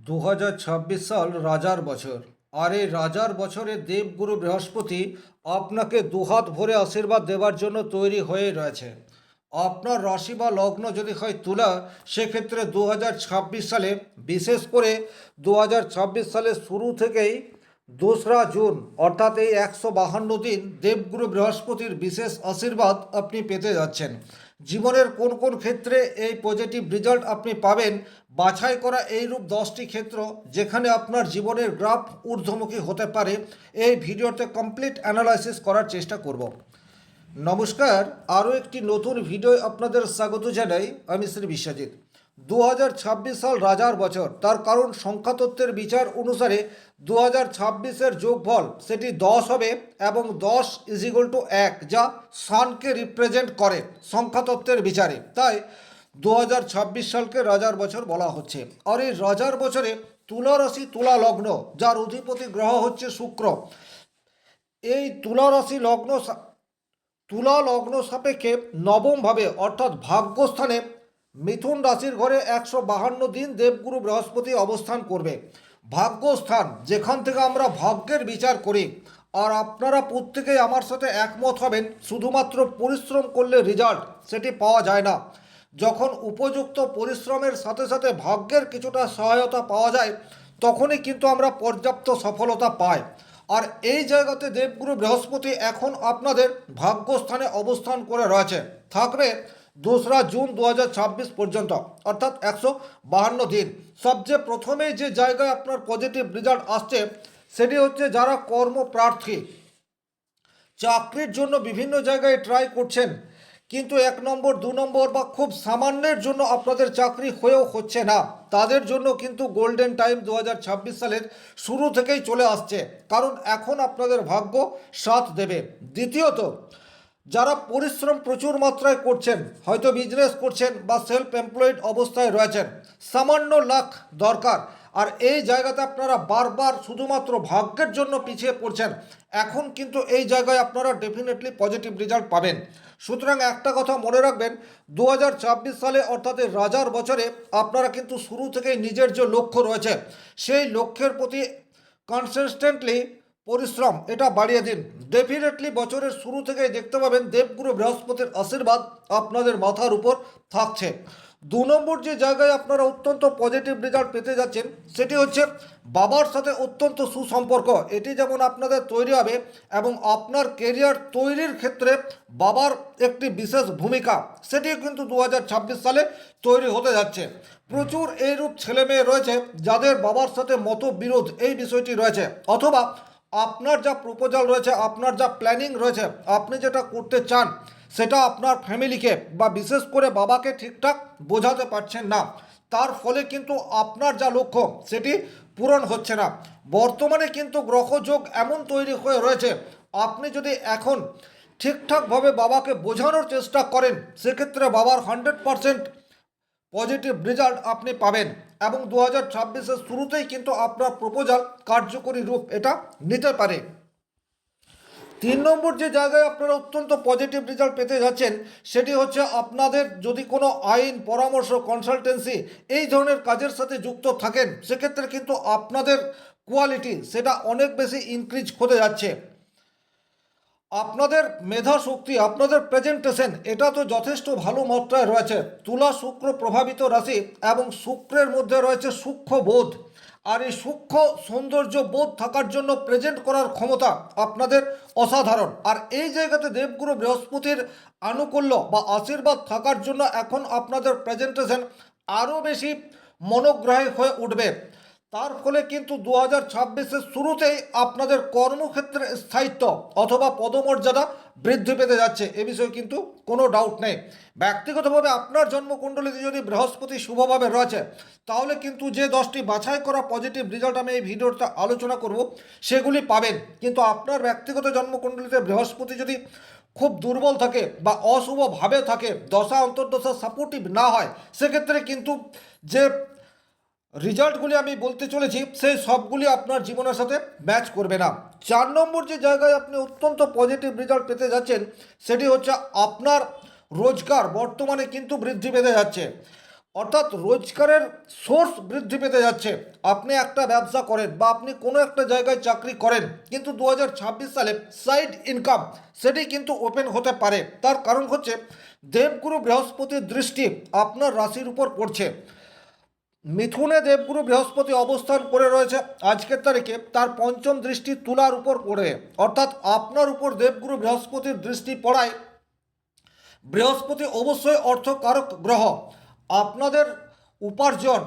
দু হাজার ছাব্বিশ সাল রাজার বছর। আর এই রাজার বছরে দেবগুরু বৃহস্পতি আপনাকে দুহাত ভরে আশীর্বাদ দেবার জন্য তৈরি হয়ে রয়েছে। আপনার রাশি বা লগ্ন যদি হয় তুলা, সেক্ষেত্রে দু হাজার ছাব্বিশ সালে, বিশেষ করে দু হাজার ছাব্বিশ সালের শুরু থেকেই দোসরা জুন, অর্থাৎ এই একশো বাহান্ন দিন দেবগুরু বৃহস্পতির বিশেষ আশীর্বাদ আপনি পেতে যাচ্ছেন। জীবনের কোন কোন ক্ষেত্রে এই পজিটিভ রেজাল্ট আপনি পাবেন, বাছাই করা এইরূপ দশটি ক্ষেত্র যেখানে আপনার জীবনের গ্রাফ ঊর্ধ্বমুখী হতে পারে, এই ভিডিওতে কমপ্লিট অ্যানালাইসিস করার চেষ্টা করব। নমস্কার, আরও একটি নতুন ভিডিও আপনাদের স্বাগত জানাই, আমি শ্রী বিশ্বজিৎ। দু হাজার ছাব্বিশ সাল রাজার বছর। তার কারণ সংখ্যাতত্ত্বের বিচার অনুসারে দু হাজার ছাব্বিশের যোগফল সেটি দশ হবে এবং দশ ইজিগল টু এক, যা সানকে রিপ্রেজেন্ট করে সংখ্যাতত্ত্বের বিচারে। তাই দু হাজার ছাব্বিশ সালকে রাজার বছর বলা হচ্ছে। আর এই রাজার বছরে তুলা রাশি তুলা লগ্ন, যার অধিপতি গ্রহ হচ্ছে শুক্র। এই তুলা রাশি লগ্ন তুলা লগ্ন সাপেক্ষে নবমভাবে অর্থাৎ ভাগ্যস্থানে মিথুন রাশির ঘরে একশো বাহান্ন দিন দেবগুরু বৃহস্পতি অবস্থান করবে। ভাগ্যস্থান, যেখান থেকে আমরা ভাগ্যের বিচার করি। আর আপনারা প্রত্যেকেই আমার সাথে একমত হবেন, শুধুমাত্র পরিশ্রম করলে রেজাল্ট সেটি পাওয়া যায় না। যখন উপযুক্ত পরিশ্রমের সাথে সাথে ভাগ্যের কিছুটা সহায়তা পাওয়া যায়, তখনই কিন্তু আমরা পর্যাপ্ত সফলতা পাই। আর এই জায়গাতে দেবগুরু বৃহস্পতি এখন আপনাদের ভাগ্যস্থানে অবস্থান করে রয়েছে। থাকবে দোসরা জুন দু হাজার ছাব্বিশ পর্যন্ত, অর্থাৎ একশো বাহান্ন দিন। সবচেয়ে প্রথমেই যে জায়গায় আপনার পজিটিভ রেজাল্ট আসছে, সেটি হচ্ছে যারা কর্মপ্রার্থী। চাকরির জন্য বিভিন্ন জায়গায় ট্রাই করছেন, কিন্তু এক নম্বর, দু নম্বর বা খুব সামান্যের জন্য আপনাদের চাকরি হয়েও হচ্ছে না। তাদের জন্য কিন্তু গোল্ডেন টাইম দু হাজার ছাব্বিশ সালের শুরু থেকেই চলে আসছে, কারণ এখন আপনাদের ভাগ্য সাথ দেবে। দ্বিতীয়ত যারা পরিশ্রম প্রচুর মাত্রায় করছেন, হয়তো বিজনেস করছেন বা সেলফ এমপ্লয়েড অবস্থায় রয়েছেন, সামান্য লাখ দরকার। আর এই জায়গাতে আপনারা বারবার শুধুমাত্র ভাগ্যের জন্য পিছিয়ে পড়ছেন, এখন কিন্তু এই জায়গায় আপনারা ডেফিনেটলি পজিটিভ রেজাল্ট পাবেন। সুতরাং একটা কথা মনে রাখবেন দু হাজার ছাব্বিশ সালে অর্থাৎ রাজার বছরে আপনারা কিন্তু শুরু থেকেই নিজের যে লক্ষ্য রয়েছে, সেই লক্ষ্যের প্রতি কনসিস্টেন্টলি পরিশ্রম, এটা বাড়িয়ে দিন। ডেফিনেটলি বছরের শুরু থেকেই দেখতে পাবেন দেবগুরু বৃহস্পতির আশীর্বাদ আপনাদের মাথার উপর থাকছে। দু নম্বর যে জায়গায় আপনারা অত্যন্ত পজিটিভ রেজাল্ট পেতে যাচ্ছেন, সেটি হচ্ছে বাবার সাথে অত্যন্ত সুসম্পর্ক। এটি যেমন আপনাদের তৈরি হবে এবং আপনার কেরিয়ার তৈরির ক্ষেত্রে বাবার একটি বিশেষ ভূমিকা, সেটিও কিন্তু দু হাজার ছাব্বিশ সালে তৈরি হতে যাচ্ছে। প্রচুর এইরূপ ছেলে মেয়ে রয়েছে যাদের বাবার সাথে মতবিরোধ এই বিষয়টি রয়েছে। অথবা আপনার যা প্রপোজাল রয়েছে, আপনার যা প্ল্যানিং রয়েছে, আপনি যেটা করতে চান, সেটা আপনার ফ্যামিলিকে বা বিশেষ করে বাবাকে ঠিকঠাক বোঝাতে পারছেন না। তার ফলে কিন্তু আপনার যা লক্ষ্য, সেটি পূরণ হচ্ছে না। বর্তমানে কিন্তু গ্রহযোগ এমন তৈরি হয়ে রয়েছে, আপনি যদি এখন ঠিকঠাকভাবে বাবাকে বোঝানোর চেষ্টা করেন, সেক্ষেত্রে বাবার হান্ড্রেড পারসেন্ট পজিটিভ রেজাল্ট আপনি পাবেন। এবং দু হাজার ছাব্বিশের শুরুতেই কিন্তু আপনার প্রপোজাল কার্যকরী রূপ এটা নিতে পারে। তিন নম্বর যে জায়গায় আপনারা অত্যন্ত পজিটিভ রেজাল্ট পেতে যাচ্ছেন, সেটি হচ্ছে আপনাদের যদি কোনো আইন, পরামর্শ কনসালটেন্সি এই ধরনের কাজের সাথে যুক্ত থাকেন, সেক্ষেত্রে কিন্তু আপনাদের কোয়ালিটি সেটা অনেক বেশি ইনক্রিজ হতে যাচ্ছে। আপনাদের মেধা শক্তি, আপনাদের প্রেজেন্টেশন এটা তো যথেষ্ট ভালো মাত্রায় রয়েছে। তুলা শুক্র প্রভাবিত রাশি এবং শুক্রের মধ্যে রয়েছে সূক্ষ্ম বোধ। আর এই সূক্ষ্ম সৌন্দর্য বোধ থাকার জন্য প্রেজেন্ট করার ক্ষমতা আপনাদের অসাধারণ। আর এই জায়গাতে দেবগুরু বৃহস্পতির আনুকূল্য বা আশীর্বাদ থাকার জন্য এখন আপনাদের প্রেজেন্টেশন আরও বেশি মনোগ্রাহী হয়ে উঠবে। তার ফলে কিন্তু দু হাজার ছাব্বিশের শুরুতেই আপনাদের কর্মক্ষেত্রে স্থায়িত্ব অথবা পদমর্যাদা বৃদ্ধি পেতে যাচ্ছে। এ বিষয়ে কিন্তু কোনো ডাউট নেই। ব্যক্তিগতভাবে আপনার জন্মকুণ্ডলিতে যদি বৃহস্পতি শুভভাবে রয়েছে, তাহলে কিন্তু যে দশটি বাছাই করা পজিটিভ রেজাল্ট আমি এই ভিডিওতে আলোচনা করব, সেগুলি পাবেন। কিন্তু আপনার ব্যক্তিগত জন্মকুণ্ডলিতে বৃহস্পতি যদি খুব দুর্বল থাকে বা অশুভভাবে থাকে, দশা, অন্তর্দশা সাপোর্টিভ না হয়, সেক্ষেত্রে কিন্তু যে রেজাল্টগুলি আমি বলতে চলেছি, সেই সবগুলি আপনার জীবনের সাথে ম্যাচ করবে না। চার নম্বর যে জায়গায় আপনি অত্যন্ত পজিটিভ রেজাল্ট পেতে যাচ্ছেন, সেটি হচ্ছে আপনার রোজগার বর্তমানে কিন্তু বৃদ্ধি পেতে যাচ্ছে। অর্থাৎ রোজগারের সোর্স বৃদ্ধি পেতে যাচ্ছে। আপনি একটা ব্যবসা করেন বা আপনি কোনো একটা জায়গায় চাকরি করেন, কিন্তু দু হাজার ছাব্বিশ সালে সাইড ইনকাম সেটি কিন্তু ওপেন হতে পারে। তার কারণ হচ্ছে দেবগুরু বৃহস্পতির দৃষ্টি আপনার রাশির উপর পড়ছে। মিথুনে দেবগুরু বৃহস্পতি অবস্থান করে রয়েছে। আজকের তারিখে তার পঞ্চম দৃষ্টি তুলার উপর পড়ে। অর্থাৎ আপনার উপর দেবগুরু বৃহস্পতির দৃষ্টি পড়ায়। বৃহস্পতি অবশ্যই অর্থকারক গ্রহ। আপনাদের উপার্জন,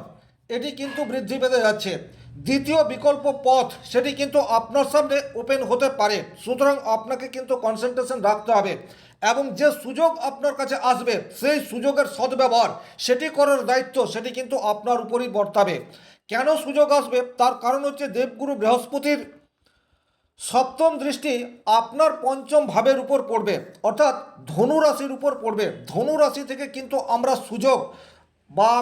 এটি কিন্তু বৃদ্ধি পেতে যাচ্ছে। দ্বিতীয় বিকল্প পথ, সেটি কিন্তু আপনার সামনে ওপেন হতে পারে। সুতরাং আপনাকে কিন্তু কনসেন্ট্রেশন রাখতে হবে এবং যে সুযোগ আপনার কাছে আসবে, সেই সুযোগের সদ্ব্যবহার, সেটি করার দায়িত্ব, সেটি কিন্তু আপনার উপরই বর্তাবে। কেন সুযোগ আসবে? তার কারণ হচ্ছে দেবগুরু বৃহস্পতির সপ্তম দৃষ্টি আপনার পঞ্চম ভাবের উপর পড়বে, অর্থাৎ ধনু রাশির উপর পড়বে। ধনু রাশি থেকে কিন্তু আমরা সুযোগ বা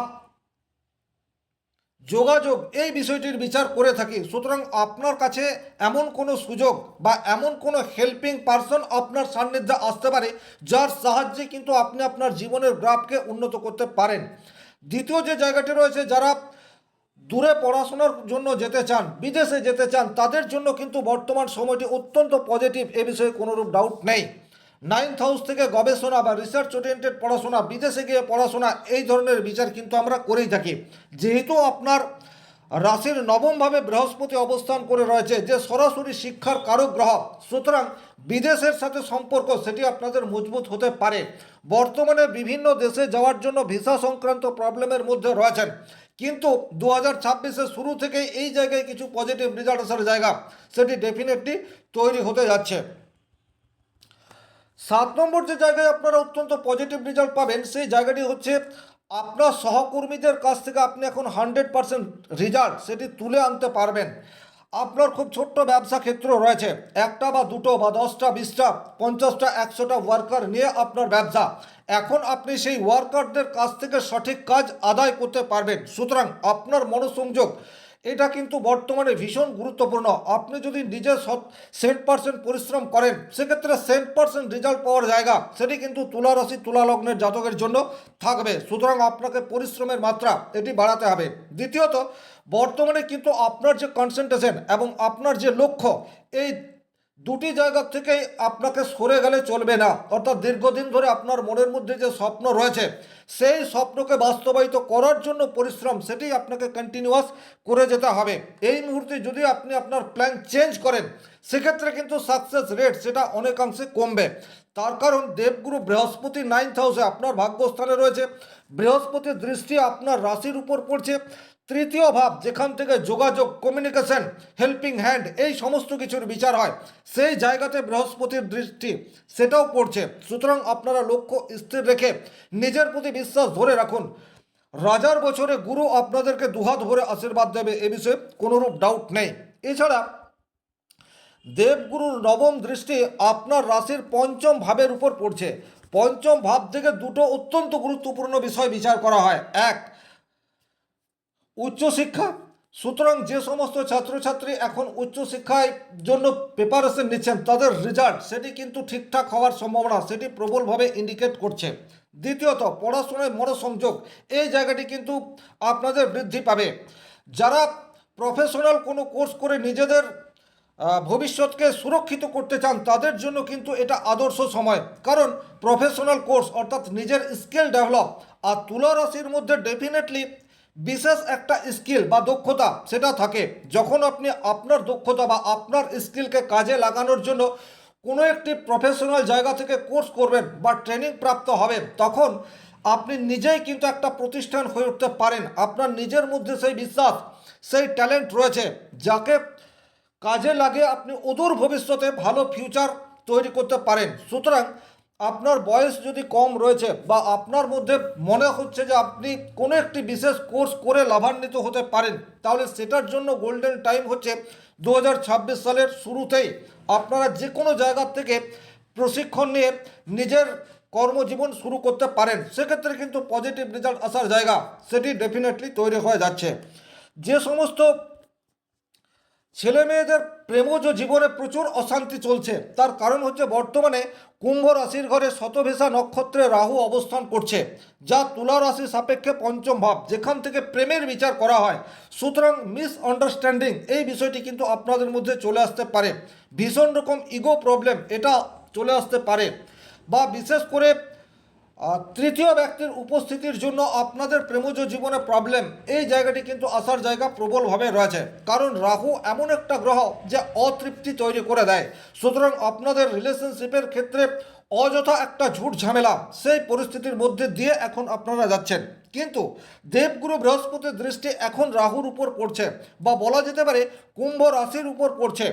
যোগাযোগ, এই বিষয়টির বিচার করে থাকি। সুতরাং আপনার কাছে এমন কোনো সুযোগ বা এমন কোনো হেল্পিং পারসন আপনার সান্নিধ্যে আসতে পারে, যার সাহায্যে কিন্তু আপনি আপনার জীবনের গ্রাফকে উন্নত করতে পারেন। দ্বিতীয় যে জায়গাটি রয়েছে, যারা দূরে পড়াশোনার জন্য যেতে চান, বিদেশে যেতে চান, তাদের জন্য কিন্তু বর্তমান সময়টি অত্যন্ত পজিটিভ এ বিষয়ে কোনোরূপ ডাউট নেই। নাইন্থ হাউস থেকে গবেষণা বা রিসার্চ ওরিয়েন্টেড পড়াশোনা, বিদেশে গিয়ে পড়াশোনা, এই ধরনের বিচার কিন্তু আমরা করেই থাকি। যেহেতু আপনার রাশির নবমভাবে বৃহস্পতি অবস্থান করে রয়েছে, যে সরাসরি শিক্ষার কারক গ্রহ সুতরাং বিদেশের সাথে সম্পর্ক সেটি আপনাদের মজবুত হতে পারে। বর্তমানে বিভিন্ন দেশে যাওয়ার জন্য ভিসা সংক্রান্ত প্রবলেমের মধ্যে রয়েছেন। কিন্তু দু হাজার শুরু থেকে এই জায়গায় কিছু পজিটিভ রেজাল্ট আসার জায়গা, সেটি ডেফিনেটলি তৈরি হতে যাচ্ছে। সাত নম্বর যে জায়গায় আপনারা অত্যন্ত পজিটিভ রেজাল্ট পাবেন, সেই জায়গাটি হচ্ছে আপনার সহকর্মীদের কাছ থেকে আপনি এখন হান্ড্রেড পারসেন্ট রেজাল্ট সেটি তুলে আনতে পারবেন। আপনার খুব ছোট্ট ব্যবসা ক্ষেত্র রয়েছে, একটা বা দুটো বা দশটা, বিশটা, পঞ্চাশটা, একশোটা ওয়ার্কার নিয়ে আপনার ব্যবসা। এখন আপনি সেই ওয়ার্কারদের কাছ থেকে সঠিক কাজ আদায় করতে পারবেন। সুতরাং আপনার মনোসংযোগ এটা কিন্তু বর্তমানে ভীষণ গুরুত্বপূর্ণ। আপনি যদি নিজে সেন্ট পার্সেন্ট পরিশ্রম করেন, সেক্ষেত্রে সেন্ট পার্সেন্ট রেজাল্ট পাওয়ার জায়গা, সেটি কিন্তু তুলা রাশি তুলা লগ্নের জাতকের জন্য থাকবে। সুতরাং আপনাকে পরিশ্রমের মাত্রা এটি বাড়াতে হবে। দ্বিতীয়ত, বর্তমানে কিন্তু আপনার যে কনসেন্ট্রেশন এবং আপনার যে লক্ষ্য, এই দুটি জায়গার থেকেই আপনাকে সরে গেলে চলবে না। অর্থাৎ দীর্ঘদিন ধরে আপনার মনের মধ্যে যে স্বপ্ন রয়েছে, সেই স্বপ্নকে বাস্তবায়িত করার জন্য পরিশ্রম, সেটি আপনাকে কন্টিনিউয়াস করে যেতে হবে। এই মুহূর্তে যদি আপনি আপনার প্ল্যান চেঞ্জ করেন সেক্ষেত্রে কিন্তু সাকসেস রেট সেটা অনেকাংশে কমবে। তার কারণ দেবগুরু বৃহস্পতি নাইন্থ হাউসে আপনার ভাগ্যস্থানে রয়েছে। বৃহস্পতির দৃষ্টি আপনার রাশির উপর পড়ছে। তৃতীয় ভাব, যেখান থেকে যোগাযোগ কমিউনিকেশন হেল্পিং হ্যান্ড এই সমস্ত কিছুর বিচার হয়। সেই জায়গাতে বৃহস্পতির দৃষ্টি সেটাও পড়ছে। সুতরাং আপনারা লক্ষ্য স্থির রেখে নিজের প্রতি বিশ্বাস ধরে রাখুন। রাজার বছরে গুরু আপনাদেরকে দুহাত ভরে আশীর্বাদ দেবে এ বিষয়ে কোনোরূপ ডাউট নেই। এছাড়া দেবগুরুর নবম দৃষ্টি আপনার রাশির পঞ্চম ভাবের উপর পড়ছে। পঞ্চম ভাব থেকে দুটো অত্যন্ত গুরুত্বপূর্ণ বিষয় বিচার করা হয়। এক, উচ্চশিক্ষা। সুতরাং যে সমস্ত ছাত্রছাত্রী এখন উচ্চশিক্ষায় জন্য প্রিপারেশন নিচ্ছেন, তাদের রেজাল্ট সেটি কিন্তু ঠিকঠাক হওয়ার সম্ভাবনা, সেটি প্রবলভাবে ইন্ডিকেট করছে। দ্বিতীয়ত, পড়াশোনায় মনোসংযোগ, এই জায়গাটি কিন্তু আপনাদের বৃদ্ধি পাবে। যারা প্রফেশনাল কোনো কোর্স করে নিজেদের ভবিষ্যৎকে সুরক্ষিত করতে চান, তাদের জন্য কিন্তু এটা আদর্শ সময়। কারণ প্রফেশনাল কোর্স অর্থাৎ নিজের স্কিল ডেভেলপ আর তুলা রাশির মধ্যে ডেফিনেটলি বিশেষ একটা স্কিল বা দক্ষতা সেটা থাকে। যখন আপনি আপনার দক্ষতা বা আপনার স্কিলকে কাজে লাগানোর জন্য কোনো একটি প্রফেশনাল জায়গা থেকে কোর্স করবেন বা ট্রেনিং প্রাপ্ত হবে তখন আপনি নিজেই কিন্তু একটা প্রতিষ্ঠান হয়ে উঠতে পারেন। আপনার নিজের মধ্যে সেই বিশ্বাস, সেই ট্যালেন্ট রয়েছে, যাকে কাজে লাগে আপনি অদূর ভবিষ্যতে ভালো ফিউচার তৈরি করতে পারেন। সুতরাং আপনার বয়স যদি কম রয়েছে বা আপনার মধ্যে মনে হচ্ছে যে আপনি কোনো একটি বিশেষ কোর্স করে লাভান্বিত হতে পারেন, তাহলে সেটার জন্য গোল্ডেন টাইম হচ্ছে দু হাজার ছাব্বিশ সালের শুরুতেই আপনারা যে কোনো জায়গার থেকে প্রশিক্ষণ নিয়ে নিজের কর্মজীবন শুরু করতে পারেন। সেক্ষেত্রে কিন্তু পজিটিভ রেজাল্ট আসার জায়গা সেটি ডেফিনেটলি তৈরি হয়ে যাচ্ছে। যে সমস্ত ছেলে মেয়েদের প্রেমজ জীবনে প্রচুর অশান্তি চলছে। তার কারণ হচ্ছে বর্তমানে কুম্ভ রাশির ঘরে শতভেষা নক্ষত্রে রাহু অবস্থান করছে, যা তুলা রাশি সাপেক্ষে পঞ্চম ভাব, যেখান থেকে প্রেমের বিচার করা হয়। সুতরাং মিস আন্ডারস্ট্যান্ডিং এই বিষয়টি কিন্তু আপনাদের মধ্যে চলে আসতে পারে। ভীষণ রকম ইগো প্রবলেম এটা চলে আসতে পারে। বা বিশেষ করে তৃতীয় ব্যক্তির উপস্থিতির জন্য আপনাদের প্রেমজ জীবনে প্রবলেম এই জায়গাটি কিন্তু আসার জায়গা প্রবলভাবে রয়েছে। কারণ রাহু এমন একটা গ্রহ যে অতৃপ্তি তৈরি করে দেয়। সুতরাং আপনাদের রিলেশনশিপের ক্ষেত্রে অযথা একটা ঝুট ঝামেলা সেই পরিস্থিতির মধ্যে দিয়ে এখন আপনারা যাচ্ছেন। কিন্তু দেবগুরু বৃহস্পতির দৃষ্টি এখন রাহুর উপর পড়ছে বা বলা যেতে পারে কুম্ভ রাশির উপর পড়ছে।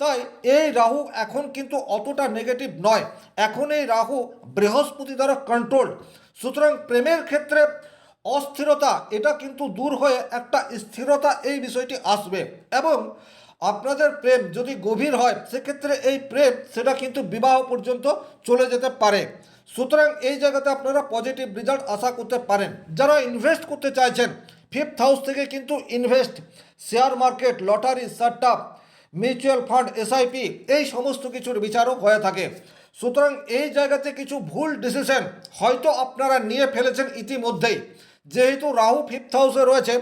তাই এই রাহু এখন কিন্তু অতটা নেগেটিভ নয়। এখন এই রাহু বৃহস্পতি দ্বারা কন্ট্রোল সুতরাং প্রেমের ক্ষেত্রে অস্থিরতা, এটা কিন্তু দূর হয়ে একটা স্থিরতা এই বিষয়টি আসবে। এবং আপনাদের প্রেম যদি গভীর হয়, সেক্ষেত্রে এই প্রেম সেটা কিন্তু বিবাহ পর্যন্ত চলে যেতে পারে। সুতরাং এই জায়গাতে আপনারা পজিটিভ রেজাল্ট আশা করতে পারেন। যারা ইনভেস্ট করতে চাইছেন ফিফথ হাউস থেকে কিন্তু ইনভেস্ট শেয়ার মার্কেট লটারি সাট্টা মিউচুয়াল ফান্ড এসআইপি এই সমস্ত কিছুর বিচারও হয়ে থাকে। সুতরাং এই জায়গাতে কিছু ভুল ডিসিশন হয়তো আপনারা নিয়ে ফেলেছেন ইতিমধ্যেই। যেহেতু রাহু ফিফথ হাউসে রয়েছে,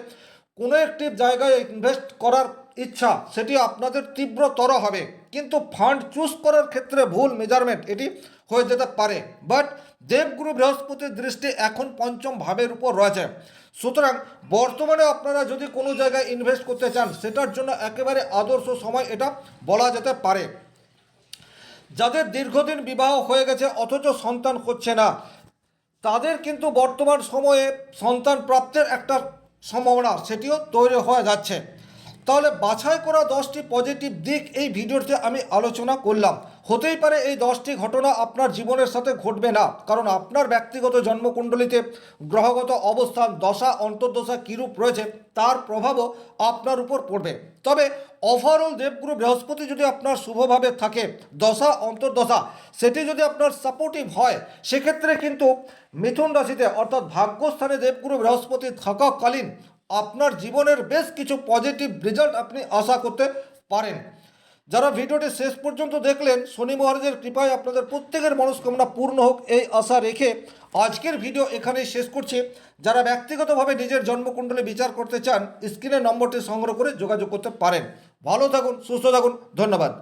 কোনো একটি জায়গায় ইনভেস্ট করার ইচ্ছা সেটি আপনাদের তীব্রতর হবে। কিন্তু ফান্ড চুজ করার ক্ষেত্রে ভুল মেজারমেন্ট এটি হয়ে যেতে পারে। বাট দেবগুরু বৃহস্পতির দৃষ্টি এখন পঞ্চম ভাবের উপর রয়েছে। সুতরাং বর্তমানে আপনারা যদি কোনো জায়গায় ইনভেস্ট করতে চান, সেটার জন্য একেবারে আদর্শ সময় এটা বলা যেতে পারে। যাদের দীর্ঘদিন বিবাহ হয়ে গেছে, অথচ সন্তান হচ্ছে না, তাদের কিন্তু বর্তমান সময়ে সন্তান প্রাপ্তের একটা সম্ভাবনা, সেটিও তৈরি হয়ে যাচ্ছে। তাহলে বাছাই করা দশটি পজিটিভ দিক এই ভিডিওতে আমি আলোচনা করলাম। হতেই পারে এই দশটি ঘটনা আপনার জীবনের সাথে ঘটবে না, কারণ আপনার ব্যক্তিগত জন্মকুণ্ডলিতে গ্রহগত অবস্থান, দশা, অন্তর্দশা কীরূপ রয়েছে, তার প্রভাবও আপনার উপর পড়বে। তবে ওভারঅল দেবগুরু বৃহস্পতি যদি আপনার শুভভাবে থাকে, দশা, অন্তর্দশা, সেটি যদি আপনার সাপোর্টিভ হয়, সেক্ষেত্রে কিন্তু মিথুন রাশিতে অর্থাৎ ভাগ্যস্থানে দেবগুরু বৃহস্পতি থাকাকালীন আপনার জীবনের বেশ কিছু পজিটিভ রেজাল্ট আপনি আশা করতে পারেন। যারা ভিডিওটি শেষ পর্যন্ত দেখলেন, শনি মহারাজের কৃপায় আপনাদের প্রত্যেকের মনস্কামনা পূর্ণ হোক, এই আশা রেখে আজকের ভিডিও এখানেই শেষ করছি। যারা ব্যক্তিগতভাবে নিজের জন্মকুণ্ডলী বিচার করতে চান স্ক্রিনের নম্বরটি সংগ্রহ করে যোগাযোগ করতে পারেন। ভালো থাকুন, সুস্থ থাকুন, ধন্যবাদ।